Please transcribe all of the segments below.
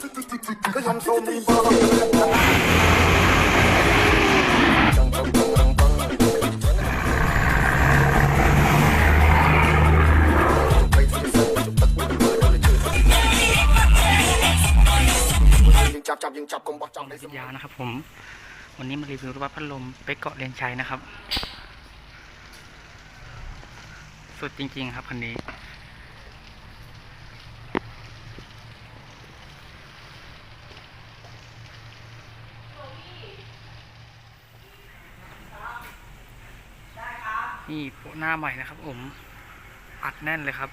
จับจับยิงจับกลมบักจับในสวิทยานะครับผม วันนี้มารีวิวรถบัสพัดลมไปเกาะเลนชัยนะครับ สุดจริง ๆ ครับคันนี้ นี่โปะหน้าใหม่นะครับผมอัดแน่นเลยครับ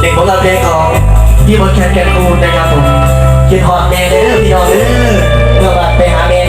เด็กผมรับเพลงของพี่บนแคนแคนคูนนะครับผมคิดฮอตแม่เด้อพี่น้องเด้อเมื่อวาไปหาแม่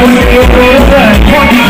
Deus, eu, eu, eu, eu,